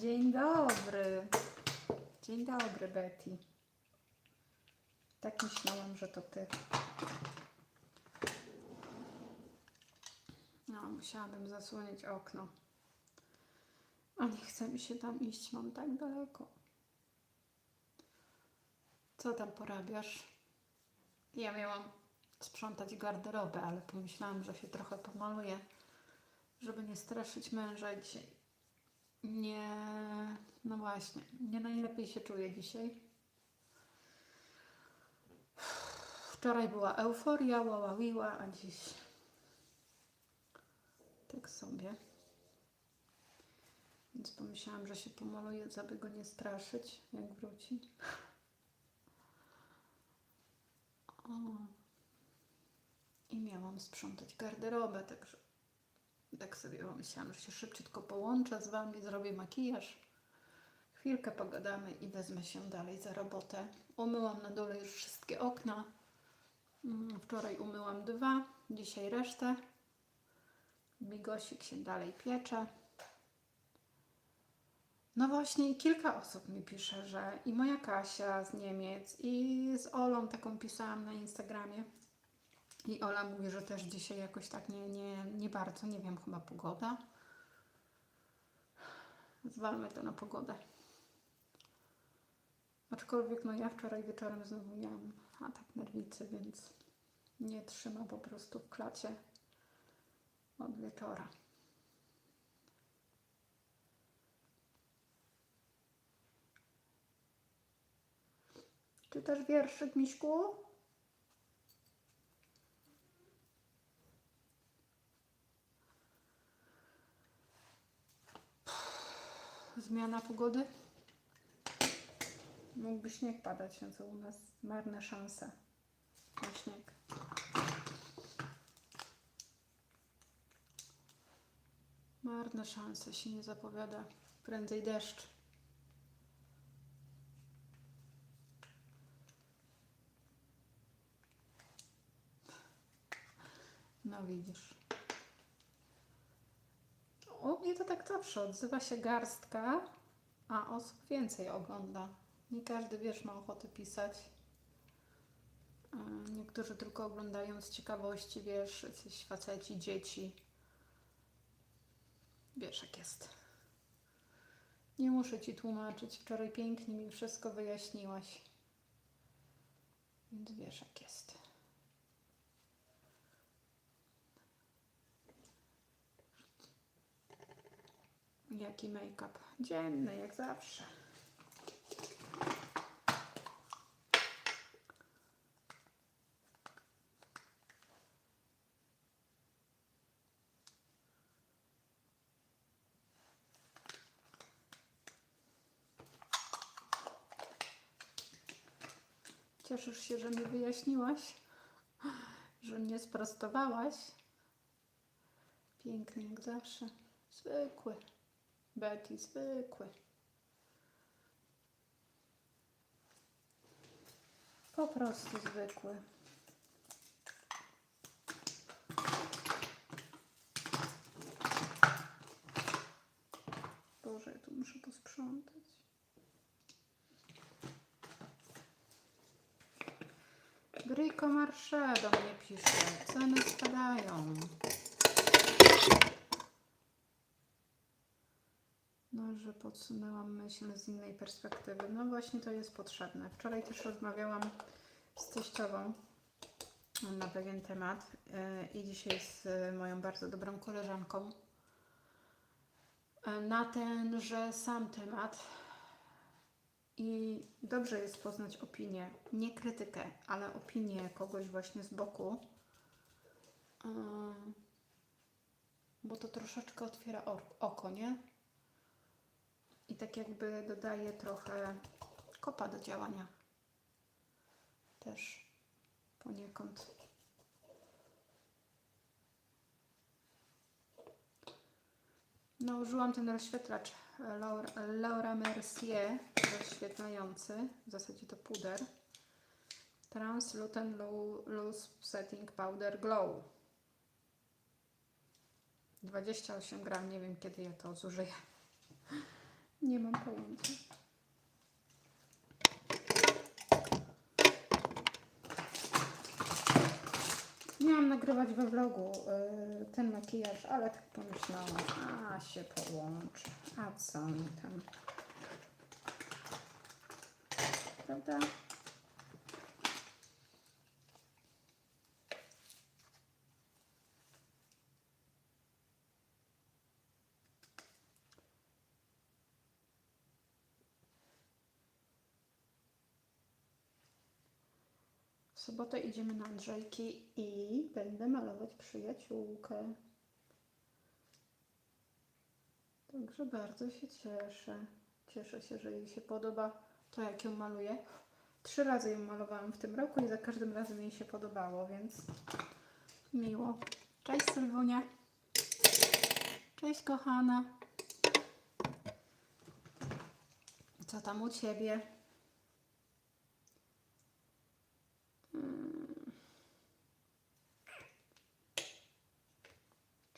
Dzień dobry. Dzień dobry, Betty. Tak myślałam, że to ty. No, musiałabym zasłonić okno. A nie chce mi się tam iść, mam tak daleko. Co tam porabiasz? Ja miałam sprzątać garderobę, ale pomyślałam, że się trochę pomaluję, żeby nie straszyć męża dzisiaj. Nie, no właśnie, nie najlepiej się czuję dzisiaj. Wczoraj była euforia, łaławiła, a dziś tak sobie. Więc pomyślałam, że się pomaluję, aby go nie straszyć, jak wróci. O. I miałam sprzątać garderobę, także tak sobie pomyślałam, że się szybciutko połączę z Wami, zrobię makijaż. Chwilkę pogadamy i wezmę się dalej za robotę. Umyłam na dole już wszystkie okna. Mm, Wczoraj umyłam dwa, dzisiaj resztę. Bigosik się dalej piecze. No właśnie, kilka osób mi pisze, że i moja Kasia z Niemiec, i z Olą taką pisałam na Instagramie. I Ola mówi, że też dzisiaj jakoś tak nie, nie, nie bardzo, nie wiem, chyba pogoda. Zwalmy to na pogodę. Aczkolwiek no ja wczoraj wieczorem znowu miałam atak nerwicy, więc nie trzyma po prostu w klacie od wieczora. Czytasz wierszyk, Miśku? Zmiana pogody? Mógłby śnieg padać, no co u nas marne szanse na śnieg. Marne szanse się nie zapowiada. Prędzej deszcz. No widzisz. U mnie to tak zawsze odzywa się garstka, a osób więcej ogląda. Nie każdy, wiesz, ma ochotę pisać. E, Niektórzy tylko oglądają z ciekawości, wiesz, jacyś faceci, dzieci. Wiesz, jak jest. Nie muszę ci tłumaczyć. Wczoraj pięknie mi wszystko wyjaśniłaś. Więc wiesz, jak jest. Jaki make-up? Dzienny, jak zawsze. Cieszysz się, że mi wyjaśniłaś, że mnie sprostowałaś. Piękny jak zawsze. Zwykły. Betty, zwykły. Po prostu zwykły. Boże, ja tu muszę posprzątać. Gryjko Marsze do mnie pisze. Ceny spadają. No, że podsunęłam myśl z innej perspektywy. No właśnie to jest potrzebne. Wczoraj też rozmawiałam z teściową na pewien temat yy, i dzisiaj z moją bardzo dobrą koleżanką yy, na ten, że sam temat i dobrze jest poznać opinię, nie krytykę, ale opinię kogoś właśnie z boku, yy, bo to troszeczkę otwiera oko, nie? I tak jakby dodaje trochę kopa do działania. Też poniekąd. Użyłam ten rozświetlacz Laura, Laura Mercier rozświetlający, w zasadzie to puder. Translucent Loose Setting Powder Glow. 28 gram, nie wiem kiedy ja to zużyję. Nie mam pojęcia. Miałam nagrywać we vlogu y, ten makijaż, ale tak pomyślałam, a się połączy. A co mi tam? Prawda? Sobotę idziemy na Andrzejki i będę malować przyjaciółkę. Także bardzo się cieszę. Cieszę się, że jej się podoba to, jak ją maluję. Trzy razy ją malowałam w tym roku i za każdym razem jej się podobało, więc miło. Cześć Sylwunia. Cześć kochana. Co tam u Ciebie?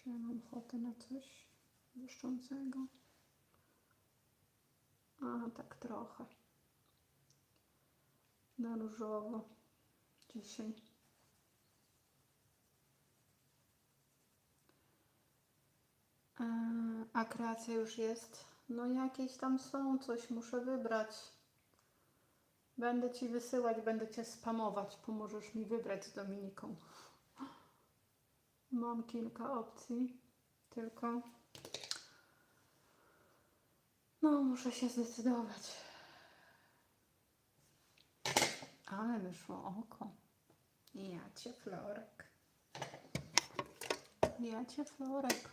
Czy ja mam ochotę na coś błyszczącego? A, tak trochę. Na różowo dzisiaj. E, A kreacja już jest? No jakieś tam są, coś muszę wybrać. Będę Ci wysyłać, będę Cię spamować. Pomożesz mi wybrać z Dominiką. Mam kilka opcji, tylko no muszę się zdecydować. Ale wyszło oko. Ja cię florek. Ja cię florek.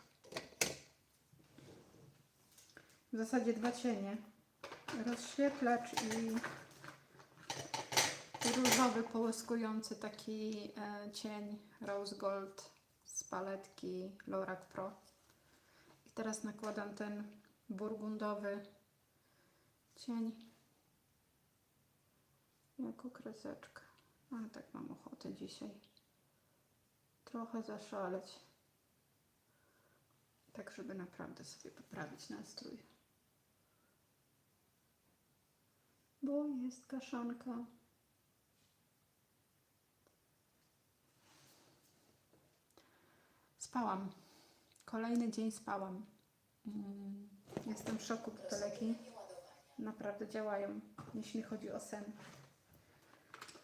W zasadzie dwa cienie. Rozświetlacz i różowy połyskujący taki e, cień Rose Gold paletki Lorac Pro. I teraz nakładam ten burgundowy cień jako kreseczkę. A tak mam ochotę dzisiaj trochę zaszaleć. Tak, żeby naprawdę sobie poprawić nastrój. Bo jest kaszanka. Spałam. Kolejny dzień spałam. Mm, Jestem w szoku, bo te leki naprawdę działają, jeśli chodzi o sen.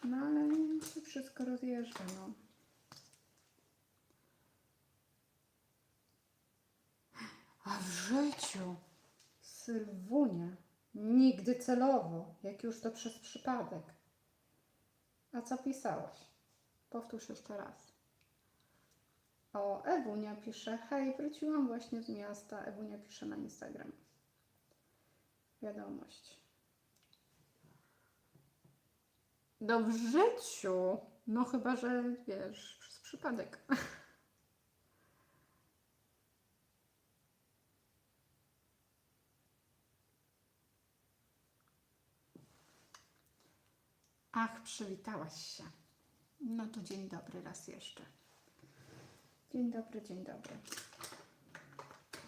No ale się wszystko rozjeżdża, no. A w życiu Sylwunia nigdy celowo, jak już to przez przypadek. A co pisałaś? Powtórz jeszcze raz. O, Ewunia pisze, hej, wróciłam właśnie z miasta. Ewunia pisze na Instagram. Wiadomość. No w życiu, no chyba, że wiesz, przez przypadek. Ach, przywitałaś się. No to dzień dobry raz jeszcze. Dzień dobry, dzień dobry.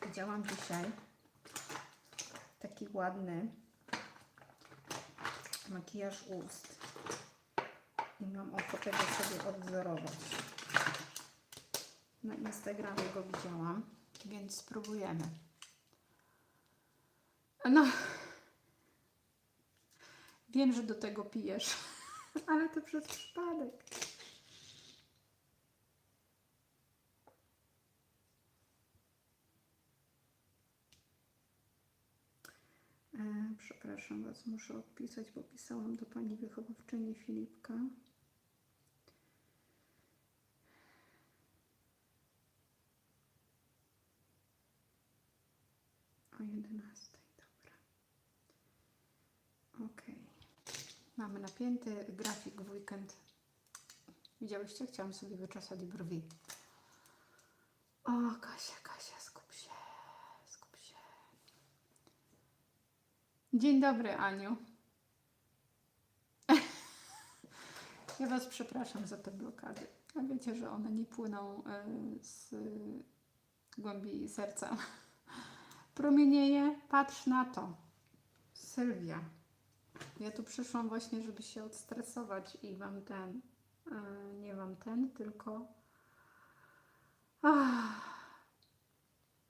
Widziałam dzisiaj taki ładny makijaż ust i mam ochotę go sobie odwzorować. Na Instagramie go widziałam, więc spróbujemy. No, wiem, że do tego pijesz, ale to przez przypadek. E, przepraszam Was, muszę odpisać, bo pisałam do Pani wychowawczyni Filipka. O 11, dobra. Ok. Mamy napięty grafik w weekend. Widziałyście? Chciałam sobie wyczesać brwi. O, Kasia, Kasia, skup się, skup się. Dzień dobry, Aniu. Ja Was przepraszam za te blokady. A wiecie, że one nie płyną e, z głębi serca. Promienieje, patrz na to. Sylwia. Ja tu przyszłam właśnie, żeby się odstresować i wam ten, e, nie wam ten, tylko ach,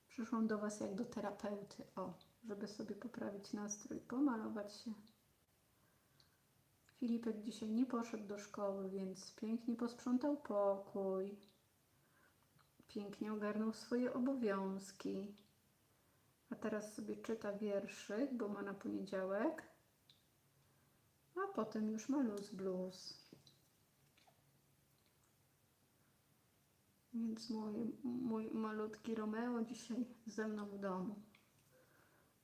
przyszłam do was jak do terapeuty, o, żeby sobie poprawić nastrój, pomalować się. Filipek dzisiaj nie poszedł do szkoły, więc pięknie posprzątał pokój, pięknie ogarnął swoje obowiązki. A teraz sobie czyta wierszyk, bo ma na poniedziałek. A potem już ma luz blues. Więc mój, mój malutki Romeo dzisiaj ze mną w domu.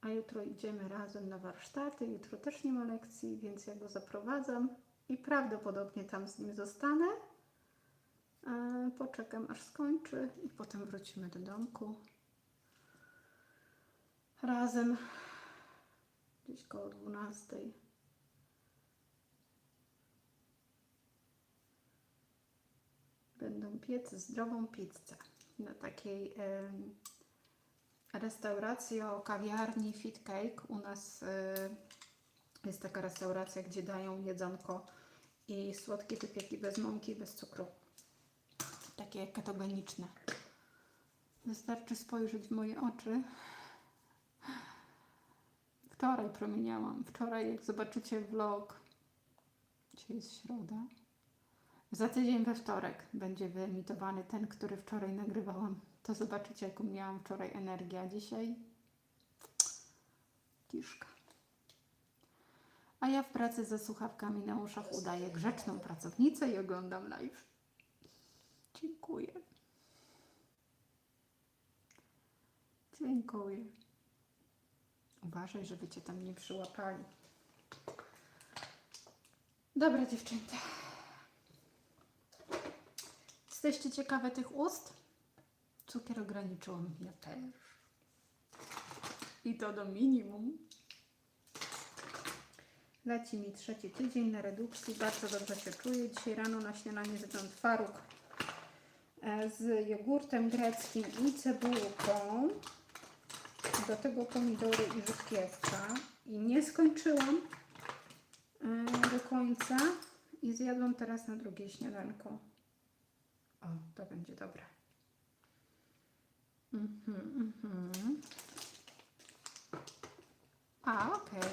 A jutro idziemy razem na warsztaty. Jutro też nie ma lekcji, więc ja go zaprowadzam i prawdopodobnie tam z nim zostanę. E, Poczekam aż skończy i potem wrócimy do domku. Razem gdzieś koło 12. Będą piec zdrową pizzę na takiej em, restauracji o kawiarni Fit Cake. U nas y, jest taka restauracja, gdzie dają jedzonko i słodkie wypieki bez mąki bez cukru. Takie ketogeniczne. Wystarczy spojrzeć w moje oczy. Wczoraj promieniałam. Wczoraj, jak zobaczycie vlog, dzisiaj jest środa. Za tydzień we wtorek będzie wyemitowany ten, który wczoraj nagrywałam. To zobaczycie, jaką miałam wczoraj energię, a dzisiaj kiszka. A ja w pracy ze słuchawkami na uszach udaję grzeczną pracownicę i oglądam live. Dziękuję. Dziękuję. Uważaj, żeby cię tam nie przyłapali. Dobra, dziewczęta. Jesteście ciekawe tych ust? Cukier ograniczyłam. Ja też. I to do minimum. Leci mi trzeci tydzień na redukcji. Bardzo dobrze się czuję. Dzisiaj rano na śniadanie zjadłam twaróg e, z jogurtem greckim i cebulką. Do tego pomidory i rzodkiewka. I nie skończyłam e, do końca. I zjadłam teraz na drugie śniadanko. O, to będzie dobre. Mhm, mhm. A, okej.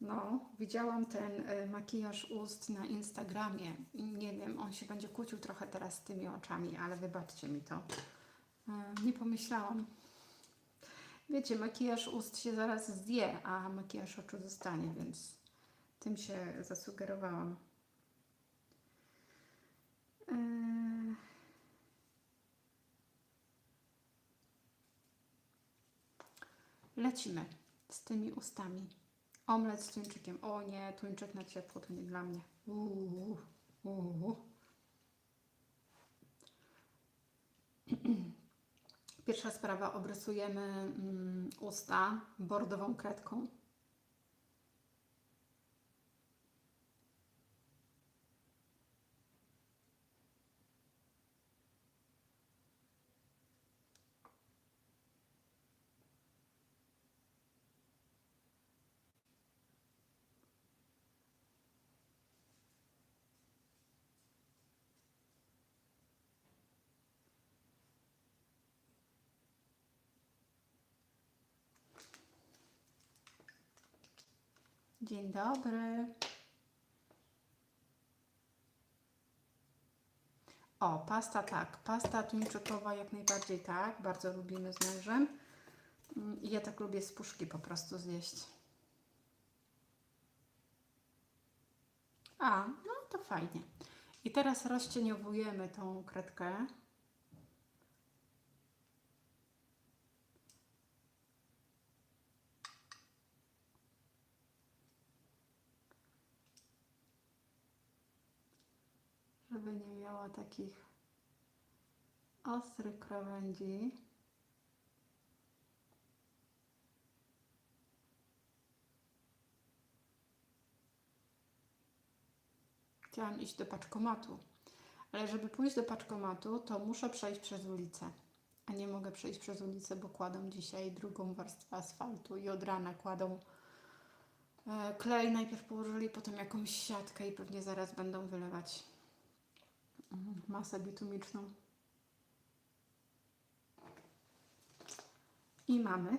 No, widziałam ten y, makijaż ust na Instagramie. Nie wiem, on się będzie kłócił trochę teraz z tymi oczami, ale wybaczcie mi to. Y, nie pomyślałam. Wiecie, makijaż ust się zaraz zdje, a makijaż oczu zostanie, więc tym się zasugerowałam. Yy. Lecimy z tymi ustami. Omlet z tuńczykiem. O nie, tuńczyk na ciepło to nie dla mnie. Uuu, uuu. Pierwsza sprawa, obrysujemy mm, usta bordową kredką. Dzień dobry. O, pasta tak. Pasta tuńczykowa jak najbardziej tak. Bardzo lubimy z mężem. Mm, I ja tak lubię z puszki po prostu zjeść. A, no to fajnie. I teraz rozcieniowujemy tą kredkę. żeby nie miała takich ostrych krawędzi. Chciałam iść do paczkomatu, ale żeby pójść do paczkomatu, to muszę przejść przez ulicę. a nie mogę przejść przez ulicę, bo kładą dzisiaj drugą warstwę asfaltu i od rana kładą e, klej. Najpierw położyli, potem jakąś siatkę i pewnie zaraz będą wylewać masę bitumiczną. I mamy.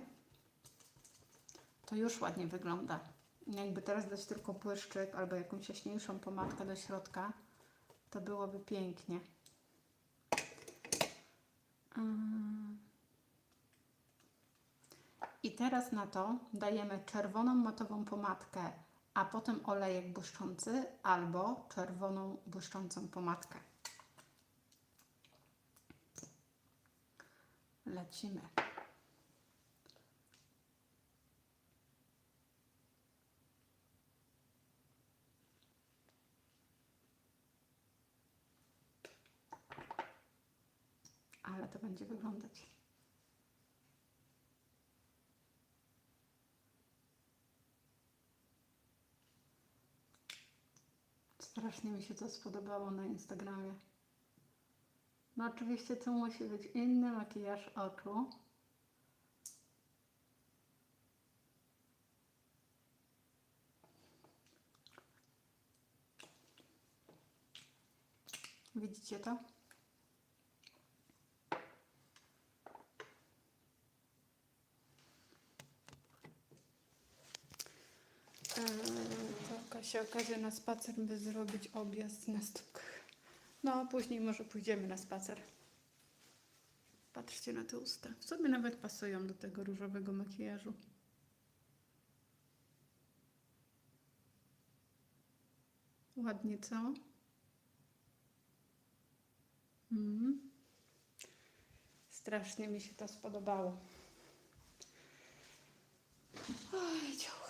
To już ładnie wygląda. Jakby teraz dać tylko błyszczyk albo jakąś jaśniejszą pomadkę do środka, to byłoby pięknie. Mm. I teraz na to dajemy czerwoną matową pomadkę, a potem olejek błyszczący albo czerwoną błyszczącą pomadkę. Lecimy. Ale to będzie wyglądać. Strasznie mi się to spodobało na Instagramie. No oczywiście to musi być inny makijaż oczu. Widzicie to? Eee, To jakaś okazja na spacer, by zrobić objazd na stópkach. No, później może pójdziemy na spacer. Patrzcie na te usta. W sobie nawet pasują do tego różowego makijażu. Ładnie, co? Mhm. Strasznie mi się to spodobało. Oj, ciauchy,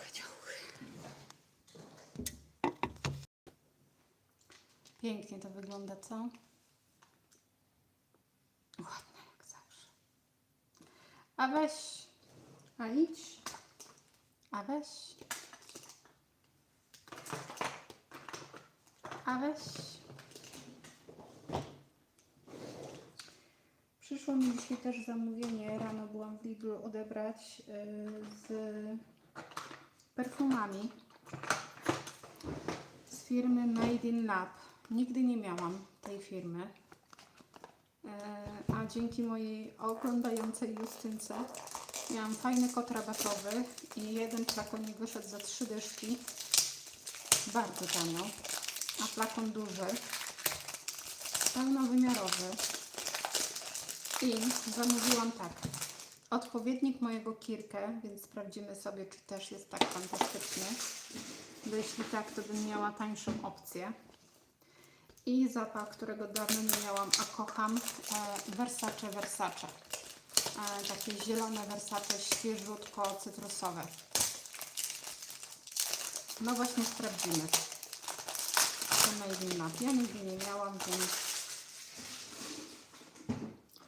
Pięknie to wygląda, co? Ładne jak zawsze. A weź, a idź, a weź, a weź. Przyszło mi dzisiaj też zamówienie. Rano byłam w Lidlu odebrać yy, z perfumami z firmy Made in Lab. Nigdy nie miałam tej firmy. Yy, a dzięki mojej oglądającej Justynce miałam fajny kod rabatowy i jeden flakonik wyszedł za trzy dyszki. Bardzo tanio. A flakon duży, pełnowymiarowy. I zamówiłam tak. Odpowiednik mojego kirkę, więc sprawdzimy sobie, czy też jest tak fantastycznie. Bo jeśli tak, to bym miała tańszą opcję. I zapach, którego dawno nie miałam, a kocham, e, Versace Versace. E, takie zielone Versace, świeżutko cytrusowe. No właśnie sprawdzimy. To Made Lab. Ja nigdy nie miałam, więc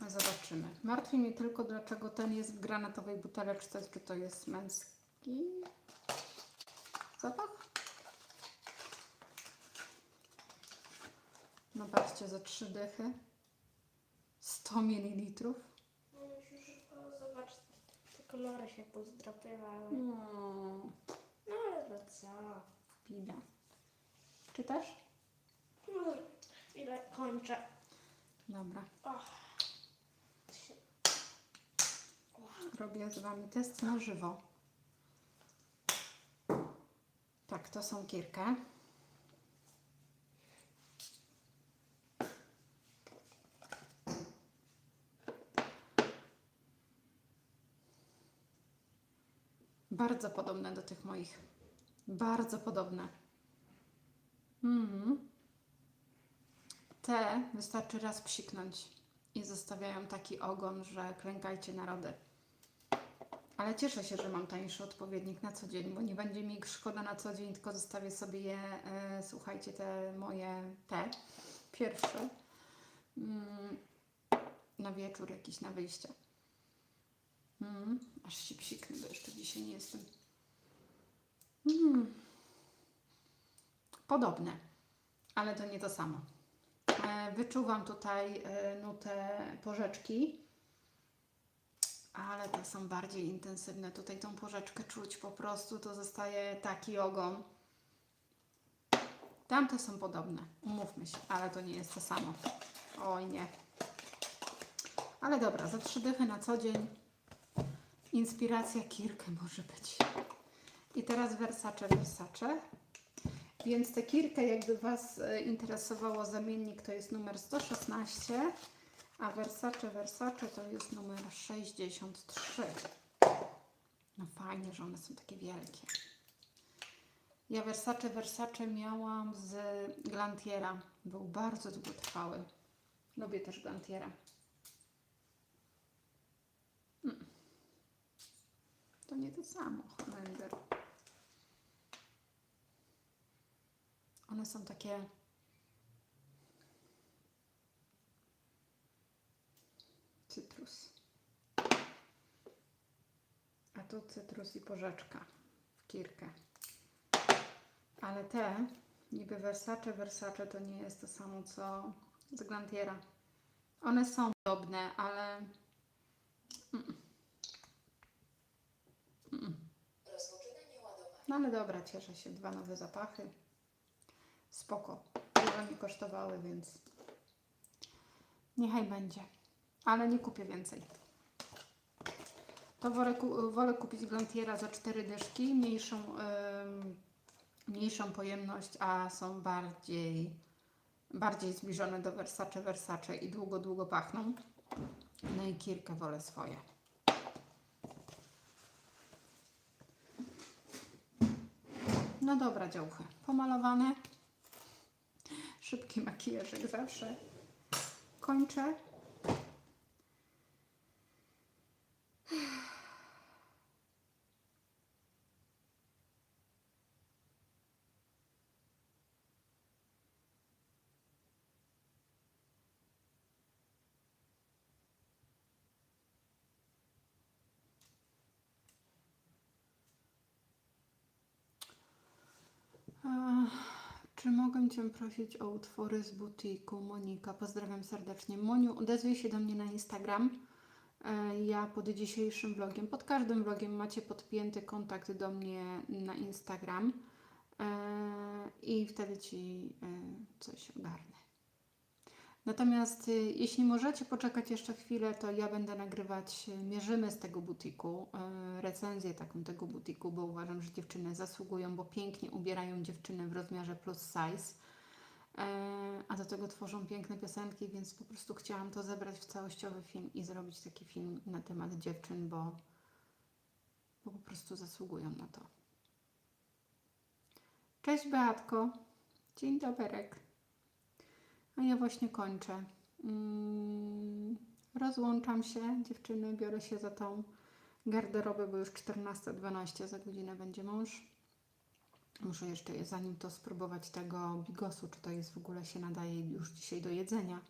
Zobaczymy. Martwi mnie tylko, dlaczego ten jest w granatowej buteleczce, czy to jest męski zapach? No patrzcie, za trzy dychy. 100 ml. No musisz szybko zobacz, te kolory się pozdrapywały. No, No ale to co? bida. Czytasz? No, ile kończę. Dobra. Och. Robię z Wami test na żywo. Tak, to są kirkę. Bardzo podobne do tych moich. Bardzo podobne. Mhm. Te wystarczy raz psiknąć i zostawiają taki ogon, że klękajcie narody. Ale cieszę się, że mam tańszy odpowiednik na co dzień, bo nie będzie mi szkoda na co dzień, tylko zostawię sobie je, e, słuchajcie, te moje, te pierwsze, mm, na wieczór jakiś, na wyjście. Mm, aż się psiknę, bo jeszcze dzisiaj nie jestem. Mm. Podobne, ale to nie to samo. E, Wyczuwam tutaj e, nutę porzeczki ale te są bardziej intensywne. Tutaj tą porzeczkę czuć po prostu, to zostaje taki ogon. Tamte są podobne, umówmy się, ale to nie jest to samo. Oj nie. Ale dobra, za trzy dychy na co dzień. Inspiracja Kirkę może być. I teraz Versace, Versace. Więc tę Kirkę, jakby Was e, interesowało zamiennik, to jest numer 116, a Versace, Versace to jest numer 63. No fajnie, że one są takie wielkie. Ja Versace, Versace miałam z Glantiera. Był bardzo długotrwały. Lubię też Glantiera. Mm. To nie to samo, Holender. One są takie cytrus. A tu cytrus i porzeczka w kirkę. Ale te, niby Versace, Versace to nie jest to samo co z Glantiera. One są podobne, ale mm. No ale dobra, cieszę się. Dwa nowe zapachy. Spoko. Dużo mi kosztowały, więc niechaj będzie. Ale nie kupię więcej. To wolę, wolę kupić Glantiera za cztery dyszki, mniejszą, ym, mniejszą pojemność, a są bardziej, bardziej zbliżone do Versace, Versace i długo, długo pachną. No i Kirkę wolę swoje. No dobra, działchy. Pomalowane. Szybki makijaż jak zawsze. Kończę. Czy mogę Cię prosić o utwory z butiku? Monika, pozdrawiam serdecznie. Moniu, odezwij się do mnie na Instagram. E, Ja pod dzisiejszym vlogiem, pod każdym vlogiem macie podpięty kontakt do mnie na Instagram e, i wtedy Ci e, coś ogarnę. Natomiast y, jeśli możecie poczekać jeszcze chwilę, to ja będę nagrywać, y, mierzymy z tego butiku, y, recenzję taką tego butiku, bo uważam, że dziewczyny zasługują, bo pięknie ubierają dziewczyny w rozmiarze plus size, e, a do tego tworzą piękne piosenki, więc po prostu chciałam to zebrać w całościowy film i zrobić taki film na temat dziewczyn, bo, bo po prostu zasługują na to. Cześć Beatko, dzień doberek. A ja właśnie kończę. Mm, rozłączam się, dziewczyny, biorę się za tą garderobę, bo już 14.12 za godzinę będzie mąż. Muszę jeszcze, zanim to spróbować tego bigosu, czy to jest w ogóle się nadaje już dzisiaj do jedzenia,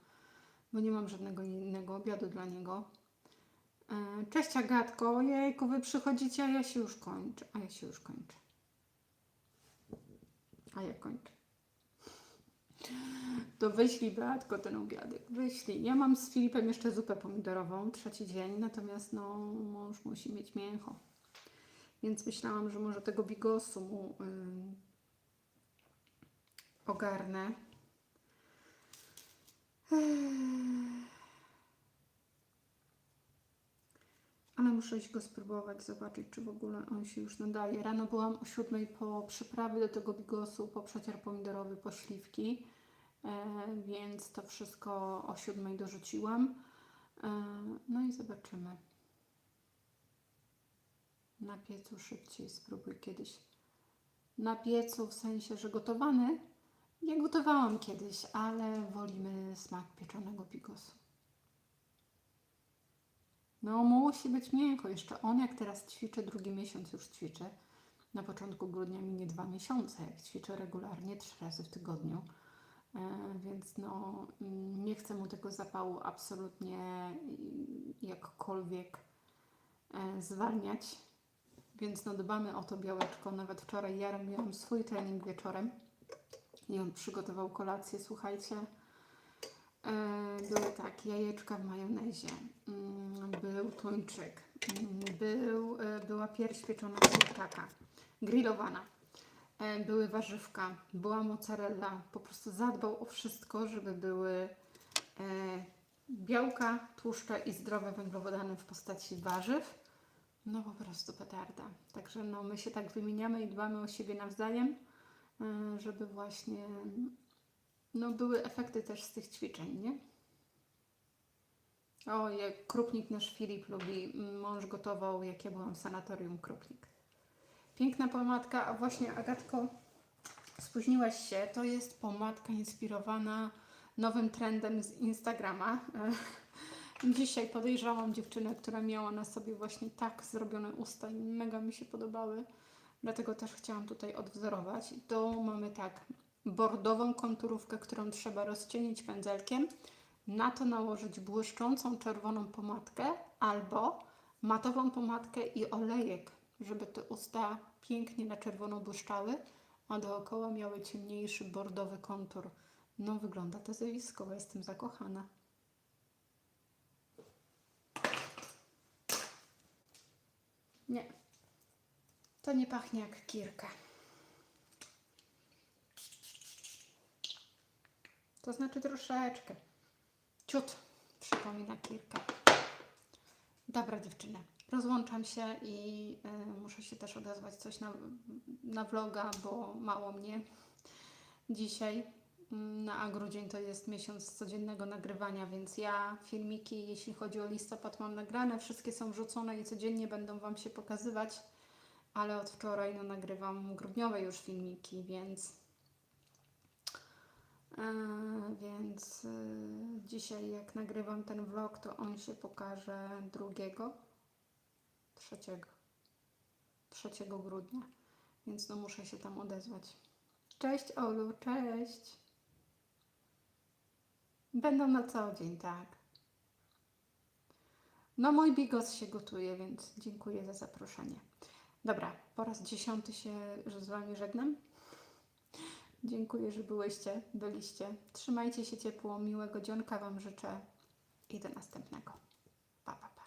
bo nie mam żadnego innego obiadu dla niego. E, Cześć Agatko, ojejku, wy przychodzicie, a ja się już kończę, a ja się już kończę. A ja kończę. To wyślij Beatko ten obiadek, wyślij. Ja mam z Filipem jeszcze zupę pomidorową, trzeci dzień, natomiast no mąż musi mieć mięcho. Więc myślałam, że może tego bigosu mu ogarnę. Ale muszę iść go spróbować, zobaczyć, czy w ogóle on się już nadaje. Rano byłam o siódmej po przyprawy do tego bigosu, po przecier pomidorowy, po śliwki, e, więc to wszystko o siódmej dorzuciłam. E, no i zobaczymy. Na piecu szybciej spróbuj kiedyś. Na piecu w sensie, że gotowany? Ja gotowałam kiedyś, ale wolimy smak pieczonego bigosu. No, musi być miękko. Jeszcze on, jak teraz ćwiczy, drugi miesiąc już ćwiczy. Na początku grudnia minie dwa miesiące, jak ćwiczę regularnie, trzy razy w tygodniu. E, więc no, mm, nie chcę mu tego zapału absolutnie jakkolwiek e, zwalniać. Więc no, dbamy o to białeczko. Nawet wczoraj ja robiłam swój trening wieczorem i on przygotował kolację, słuchajcie. Jajeczka w majonezie, mm, był tuńczyk, mm, był, e, była pierś pieczona kurczaka, grillowana, e, były warzywka, była mozzarella. Po prostu zadbał o wszystko, żeby były e, białka, tłuszcze i zdrowe węglowodany w postaci warzyw. No po prostu petarda. Także no, my się tak wymieniamy i dbamy o siebie nawzajem, żeby właśnie no, były efekty też z tych ćwiczeń, nie? O, jak Krupnik nasz Filip lubi. Mąż gotował, jak ja byłam w sanatorium Krupnik. Piękna pomadka, a właśnie Agatko, spóźniłaś się. To jest pomadka inspirowana nowym trendem z Instagrama. Dzisiaj podejrzałam dziewczynę, która miała na sobie właśnie tak zrobione usta i mega mi się podobały. Dlatego też chciałam tutaj odwzorować. Tu mamy tak, bordową konturówkę, którą trzeba rozcienić pędzelkiem. Na to nałożyć błyszczącą czerwoną pomadkę albo matową pomadkę i olejek, żeby te usta pięknie na czerwono błyszczały, a dookoła miały ciemniejszy bordowy kontur. No wygląda to zjawiskowo, jestem zakochana. Nie, to nie pachnie jak kirka. To znaczy troszeczkę. Ciut przypomina kilka. Dobra dziewczyny, rozłączam się i y, muszę się też odezwać coś na, na vloga, bo mało mnie dzisiaj. Mm, Na grudzień to jest miesiąc codziennego nagrywania, więc ja filmiki, jeśli chodzi o listopad, mam nagrane, wszystkie są wrzucone i codziennie będą Wam się pokazywać, ale od wczoraj no, nagrywam grudniowe już filmiki, więc więc e, dzisiaj jak nagrywam ten vlog, to on się pokaże drugiego, trzeciego, 3 grudnia, więc no muszę się tam odezwać. Cześć Olu, cześć. Będą na co dzień, tak. No mój bigos się gotuje, więc dziękuję za zaproszenie. Dobra, po raz dziesiąty się z Wami żegnam. Dziękuję, że byłyście, byliście. Trzymajcie się ciepło, miłego dzionka Wam życzę i do następnego. Pa, pa, pa.